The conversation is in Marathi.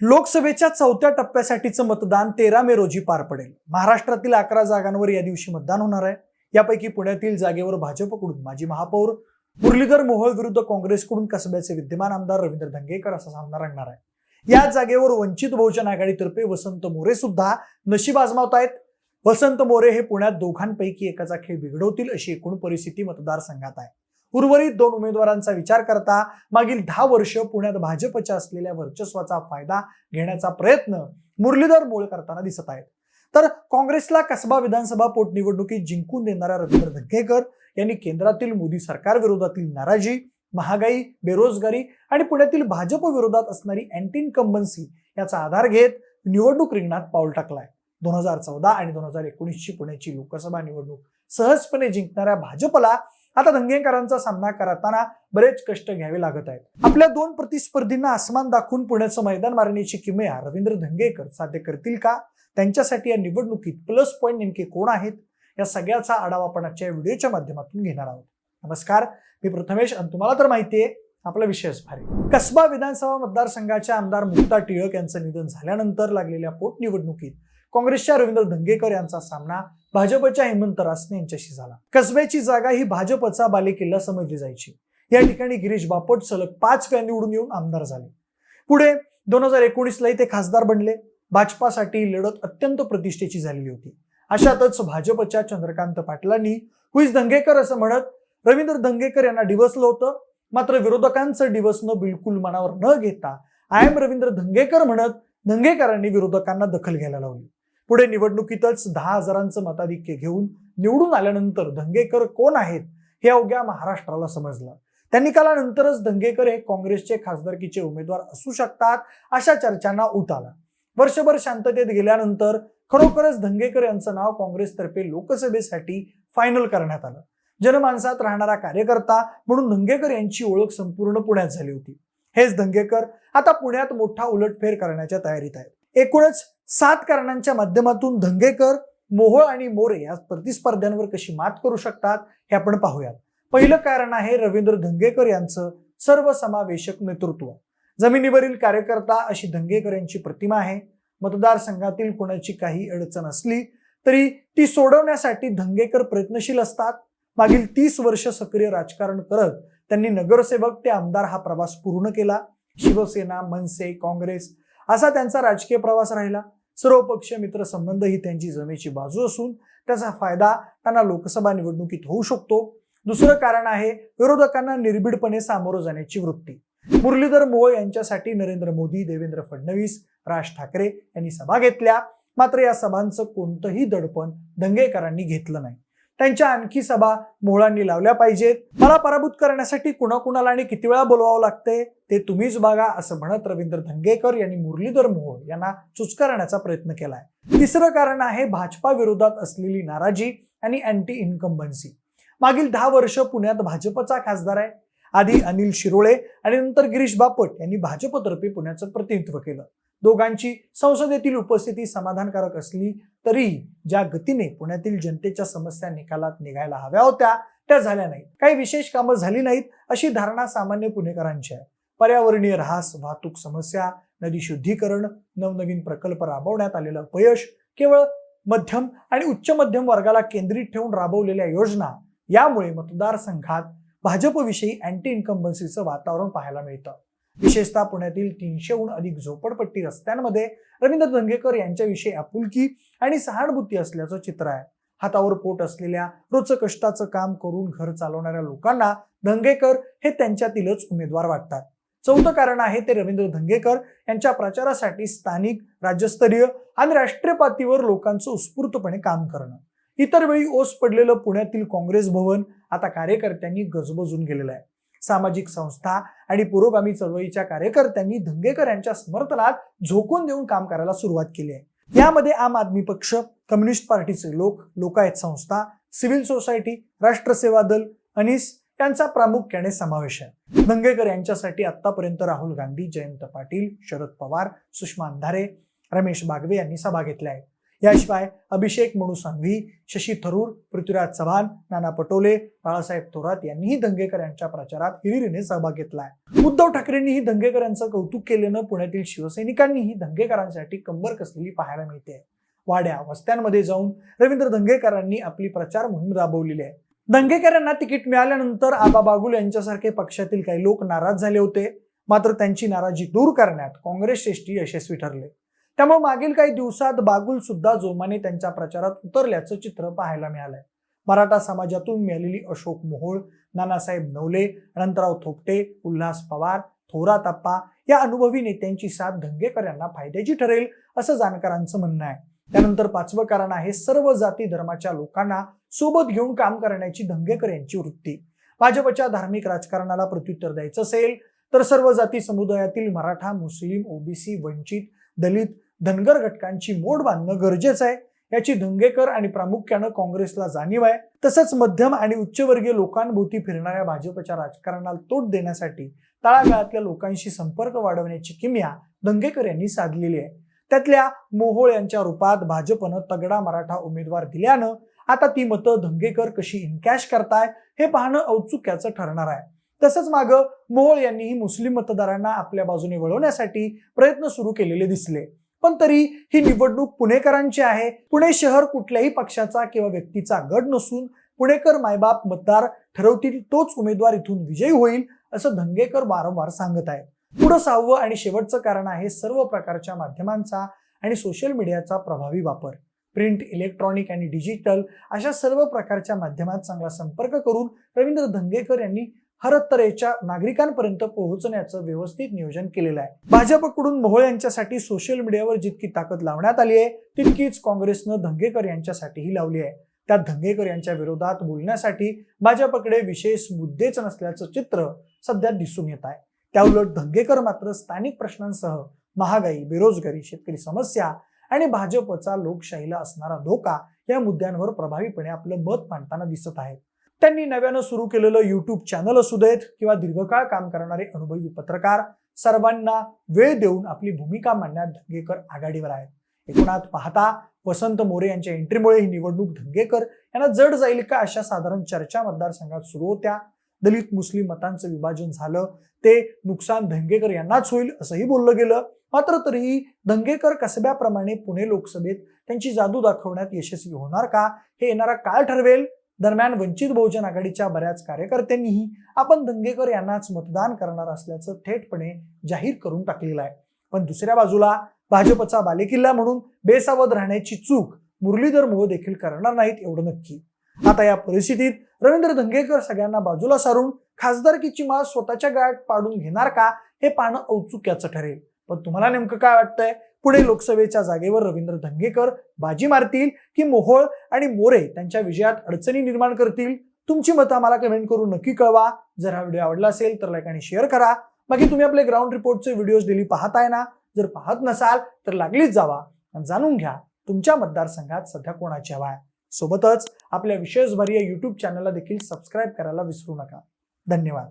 लोकसभेच्या चौथ्या टप्प्यासाठीचं मतदान तेरा मे रोजी पार पडेल. महाराष्ट्रातील अकरा जागांवर या दिवशी मतदान होणार आहे. यापैकी पुण्यातील जागेवर भाजपकडून माजी महापौर मुरलीधर मोहोळ विरुद्ध काँग्रेसकडून कसब्याचे विद्यमान आमदार रवींद्र धंगेकर असा सामना रंगणार आहे. या जागेवर वंचित बहुजन आघाडीतर्फे वसंत मोरे सुद्धा नशीब आजमावत आहेत. वसंत मोरे हे पुण्यात दोघांपैकी एकाचा खेळ बिघडवतील अशी एकूण परिस्थिती मतदारसंघात आहे. उर्वरित दोन उमेदवारांचा विचार करता मागील दहा वर्ष पुण्यात भाजपच्या असलेल्या वर्चस्वाचा फायदा घेण्याचा प्रयत्न मुरलीधर मोळ करताना दिसत आहेत. तर काँग्रेसला कसबा विधानसभा पोटनिवडणुकीत जिंकून देणाऱ्या रवींद्र धक्केकर यांनी केंद्रातील मोदी सरकार विरोधातील नाराजी महागाई बेरोजगारी आणि पुण्यातील भाजप विरोधात असणारी अँटी इन्कम्बन्सी याचा आधार घेत निवडणूक रिंगणात पाऊल टाकलाय. दोन हजार चौदा आणि दोन हजार एकोणीसची पुण्याची लोकसभा निवडणूक सहजपणे जिंकणाऱ्या भाजपला आता धंगेकरांचा सामना करताना बरेच कष्ट घ्यावे लागत आहेत. आपल्या दोन प्रतिस्पर्धींना आसमान दाखवून पुण्याचं मैदान मारण्याची किमया रवींद्र धंगेकर साध्य करतील का? त्यांच्यासाठी या निवडणुकीत प्लस पॉईंट नेमके कोण आहेत? या सगळ्याचा आढावा आपण आजच्या व्हिडिओच्या माध्यमातून घेणार आहोत. नमस्कार मी प्रथमेश आणि तुम्हाला तर माहिती आहे आपला विषयच भारी कसबा विधानसभा मतदारसंघाच्या आमदार मुक्ता टिळक यांचं निधन झाल्यानंतर लागलेल्या पोटनिवडणुकीत काँग्रेसच्या रवींद्र धंगेकर यांचा सामना भाजपच्या हेमंत रासने यांच्याशी झाला. कसब्याची जागा ही भाजपचा बालेकिल्ला समजली जायची. या ठिकाणी गिरीश बापट सलग पाच वेळा निवडून येऊन आमदार झाले. पुढे दोन हजार एकोणीसलाही ते खासदार बनले. भाजपासाठी लढत अत्यंत प्रतिष्ठेची झालेली होती. अशातच भाजपच्या चंद्रकांत पाटलांनी हुईस धंगेकर? असं म्हणत रवींद्र धंगेकर यांना डिवसलं होतं. मात्र विरोधकांचं डिवसणं बिलकुल मनावर न घेता आय एम रवींद्र धंगेकर म्हणत धंगेकरांनी विरोधकांना दखल घ्यायला लावली. पुढे निवडणुकीतच दहा हजारांचं मताधिक्य घेऊन निवडून आल्यानंतर धंगेकर कोण आहेत हे अवघ्या महाराष्ट्राला समजलं. त्या निकालानंतरच धंगेकर हे काँग्रेसचे खासदारकीचे उमेदवार असू शकतात अशा चर्चांना ऊत आला. वर्षभर शांततेत गेल्यानंतर खरोखरच धंगेकर यांचं नाव काँग्रेसतर्फे लोकसभेसाठी फायनल करण्यात आलं. जनमानसात राहणारा कार्यकर्ता म्हणून धंगेकर यांची ओळख संपूर्ण पुण्यात झाली होती. हेच धंगेकर आता पुण्यात मोठा उलटफेर करण्याच्या तयारीत आहेत. एकूणच सात कारणांच्या माध्यमातून धंगेकर मोहोळ आणि मोरे या प्रतिस्पर्ध्यांवर कशी मात करू शकतात हे आपण पाहूयात. पहिलं कारण आहे रवींद्र धंगेकर यांचं सर्वसमावेशक नेतृत्व. जमिनीवरील कार्यकर्ता अशी धंगेकर यांची प्रतिमा आहे. मतदारसंघातील कोणाची काही अडचण असली तरी ती सोडवण्यासाठी धंगेकर प्रयत्नशील असतात. मागील तीस वर्ष सक्रिय राजकारण करत त्यांनी नगरसेवक ते आमदार हा प्रवास पूर्ण केला. शिवसेना मनसे काँग्रेस असा त्यांचा राजकीय प्रवास राहिला. सर्वपक्षीय मित्रसंबंध मित्र संबंध ही त्यांची जमेची बाजू असून त्याचा फायदा त्यांना लोकसभा निवडणुकीत होऊ शकतो. दुसरं कारण आहे विरोधकांना निर्भीडपणे सामोरं जाण्याची वृत्ती. मुरलीधर मोहोळ यांच्यासाठी नरेंद्र मोदी देवेंद्र फडणवीस राज ठाकरे यांनी सभा घेतल्या. मात्र या सभांचं कोणतंही दडपण दंगेकरांनी घेतलं नाही. त्यांच्या आणखी सभा मोहळांनी लावल्या पाहिजेत. मला पराभूत करण्यासाठी कुणाकुणाला आणि किती वेळा बोलवावं लागतंय ते तुम्हीच बघा असं म्हणत रवींद्र धंगेकर यांनी मुरलीधर मोहोळ यांना चुचकारण्याचा प्रयत्न केलाय. तिसरं कारण आहे भाजपा विरोधात असलेली नाराजी आणि अँटी इन्कम्बन्सी मागील दहा वर्ष पुण्यात भाजपचा खासदार आहे. आधी अनिल शिरोळे आणि नंतर गिरीश बापट यांनी भाजपतर्फे पुण्याचं प्रतिनिधित्व केलं. दोघांची संसदेतील उपस्थिती समाधानकारक असली तरी ज्या गतीने पुण्यातील जनतेच्या समस्या निकालात निघायला हव्या होत्या त्या झाल्या नाहीत. काही विशेष कामं झाली नाहीत अशी धारणा सामान्य पुणेकरांची आहे. पर्यावरणीय ऱ्हास वाहतूक समस्या नदी शुद्धीकरण नवनवीन प्रकल्प राबवण्यात आलेलं अपयश केवळ मध्यम आणि उच्च मध्यम वर्गाला केंद्रित ठेवून राबवलेल्या योजना यामुळे मतदारसंघात भाजपविषयी अँटी इन्कम्बन्सीचं वातावरण पाहायला मिळतं. विशेषतः पुण्यातील तीनशेहून अधिक झोपडपट्टी रस्त्यांमध्ये रवींद्र दंगेकर यांच्याविषयी आपुलकी आणि सहानुभूती असल्याचं चित्र आहे. हातावर पोट असलेल्या रोजचं कष्टाचं काम करून घर चालवणाऱ्या लोकांना दंगेकर हे त्यांच्यातीलच उमेदवार वाटतात. चौथं कारण आहे ते रवींद्र धंगेकर यांच्या प्रचारासाठी स्थानिक राज्यस्तरीय आणि राष्ट्रीय पातळीवर लोकांचं उत्स्फूर्तपणे काम करणं. इतर वेळी ओस पडलेलं पुण्यातील काँग्रेस भवन आता कार्यकर्त्यांनी गजबजून गेलेलं आहे. सामाजिक संस्था आणि पुरोगामी चळवळीच्या कार्यकर्त्यांनी धंगेकर यांच्या समर्थनात झोकून देऊन काम करायला सुरुवात केली आहे. यामध्ये आम आदमी पक्ष कम्युनिस्ट पार्टीचे लोक लोकायत संस्था सिव्हिल सोसायटी राष्ट्रसेवा दल अनिस यांचा प्रामुख्याने समावेश आहे. धंगेकर यांच्यासाठी आतापर्यंत राहुल गांधी जयंत पाटील शरद पवार सुषमा अंधारे रमेश बागवे यांनी सभा घेतल्या आहेत. याशिवाय अभिषेक मनू सांघवी शशी थरूर पृथ्वीराज चव्हाण नाना पटोले बाळासाहेब थोरात यांनीही दंगेकर यांच्या प्रचारात हिरिरीने सहभाग घेतलाय. उद्धव ठाकरेंनीही दंगेकर यांचं कौतुक केल्यानं पुण्यातील शिवसैनिकांनीही दंगेकरांसाठी कंबर कसलेली पाहायला मिळते. वाड्या वस्त्यांमध्ये जाऊन रवींद्र दंगेकरांनी आपली प्रचार मोहीम राबवलेली आहे. दंगेकरांना तिकीट मिळाल्यानंतर आबा बागुल यांच्यासारखे पक्षातील काही लोक नाराज झाले होते. मात्र त्यांची नाराजी दूर करण्यात काँग्रेस श्रेष्ठी यशस्वी ठरले. त्यामुळे मागील काही दिवसात बागुल सुद्धा जोमाने त्यांच्या प्रचारात उतरल्याचं चित्र पाहायला मिळालंय. मराठा समाजातून मिळालेली अशोक मोहोळ नानासाहेब नवले अनंतराव थोपटे उल्हास पवार थोराताप्पा या अनुभवी नेत्यांची साथ धंगेकर यांना फायद्याची ठरेल असं जाणकारांचं म्हणणं आहे. त्यानंतर पाचवं कारण आहे सर्व जाती धर्माच्या लोकांना सोबत घेऊन काम करण्याची धंगेकर यांची वृत्ती. भाजपच्या धार्मिक राजकारणाला प्रत्युत्तर द्यायचं असेल तर सर्व जाती समुदायातील मराठा मुस्लिम ओबीसी वंचित दलित धनगर घटकांची मोड बांधणं गरजेचं आहे. याची धंगेकर आणि प्रामुख्यानं काँग्रेसला जाणीव आहे. तसंच मध्यम आणि उच्चवर्गीय लोकांभोवती फिरणाऱ्या भाजपच्या राजकारणाला तोड देण्यासाठी तळागाळातल्या लोकांशी संपर्क वाढवण्याची किमया दंगेकर यांनी साधलेली आहे. त्यातल्या मोहोळ यांच्या रूपात भाजपनं तगडा मराठा उमेदवार दिल्यानं आता ती मतं धंगेकर कशी इनकॅश करताय हे पाहणं औत्सुक्याचं ठरणार आहे. तसंच मागं मोहोळ यांनीही मुस्लिम मतदारांना आपल्या बाजूने वळवण्यासाठी प्रयत्न सुरू केलेले दिसले. पण तरी ही निवडणूक पुणेकरांची आहे. पुणे शहर कुठल्याही पक्षाचा किंवा व्यक्तीचा गड नसून पुणेकर मायबाप मतदार ठरवतील तोच उमेदवार इथून विजयी होईल असं धंगेकर वारंवार सांगत आहे पुढं सहावं आणि शेवटचं कारण आहे सर्व प्रकारच्या माध्यमांचा आणि सोशल मीडियाचा प्रभावी वापर. प्रिंट इलेक्ट्रॉनिक आणि डिजिटल अशा सर्व प्रकारच्या माध्यमात चांगला संपर्क करून रवींद्र धंगेकर यांनी हर तऱ्हेच्या नागरिकांपर्यंत पोहोचण्याचं व्यवस्थित नियोजन केलेलं आहे. भाजपकडून मोहोळ यांच्यासाठी सोशल मीडियावर जितकी ताकद लावण्यात आली आहे तितकीच काँग्रेसनं धंगेकर यांच्यासाठीही लावली आहे. त्यात धंगेकर यांच्या विरोधात बोलण्यासाठी भाजपकडे विशेष मुद्देच नसल्याचं चित्र सध्या दिसून येत आहे. त्याउलट धंगेकर मात्र स्थानिक प्रश्नांसह महागाई बेरोजगारी शेतकरी समस्या आणि भाजपचा लोकशाहीला असणारा धोका या मुद्द्यांवर प्रभावीपणे आपलं मत मांडताना दिसत आहेत. त्यांनी नव्यानं सुरू केलेलं युट्यूब चॅनल असू देत किंवा दीर्घकाळ काम करणारे अनुभवी पत्रकार सर्वांना वेळ देऊन आपली भूमिका मांडण्यात धंगेकर आघाडीवर आहेत. एकूणात पाहता वसंत मोरे यांच्या एंट्रीमुळे ही निवडणूक धंगेकर यांना जड जाईल का अशा साधारण चर्चा मतदारसंघात सुरू होत्या. दलित मुस्लिम मतांचं विभाजन झालं. ते नुकसान धंगेकर यांनाच होईल असंही बोललं गेलं. मात्र तरीही धंगेकर कसब्याप्रमाणे पुणे लोकसभेत त्यांची जादू दाखवण्यात यशस्वी होणार का हे येणारा काळ ठरवेल. दरम्यान वंचित बहुजन आघाडीच्या बऱ्याच कार्यकर्त्यांनीही आपण दंगेकर यांनाच मतदान करणार असल्याचं थेटपणे जाहीर करून टाकलेलं आहे. पण दुसऱ्या बाजूला भाजपचा बालेकिल्ला म्हणून बेसावध राहण्याची चूक मुरलीधर मोह देखील करणार नाहीत एवढं नक्की. आता या परिस्थितीत रवींद्र धंगेकर सगळ्यांना बाजूला सारून खासदारकीची माळ स्वतःच्या गळ्यात पाडून घेणार का हे पाहणं औत्सुक्याचं ठरेल. पण तुम्हाला नेमकं काय वाटतंय? पुढे लोकसभेच्या जागेवर रवींद्र धंगेकर बाजी मारतील की मोहोळ आणि मोरे त्यांच्या विजयात अडचणी निर्माण करतील? तुमची मतं आम्हाला कमेंट करून नक्की कळवा. जर हा व्हिडिओ आवडला असेल तर लाईक आणि शेअर करा. बाकी तुम्ही आपले ग्राउंड रिपोर्टचे व्हिडिओज डेली पाहताय ना? जर पाहत नसाल तर लागलीच जावा. आणि जाणून घ्या तुमच्या मतदारसंघात सध्या कोणाची हवा आहे? सोबतच आपल्या विशेषभरीय युट्यूब चॅनलला देखील सबस्क्राईब करायला विसरू नका. धन्यवाद.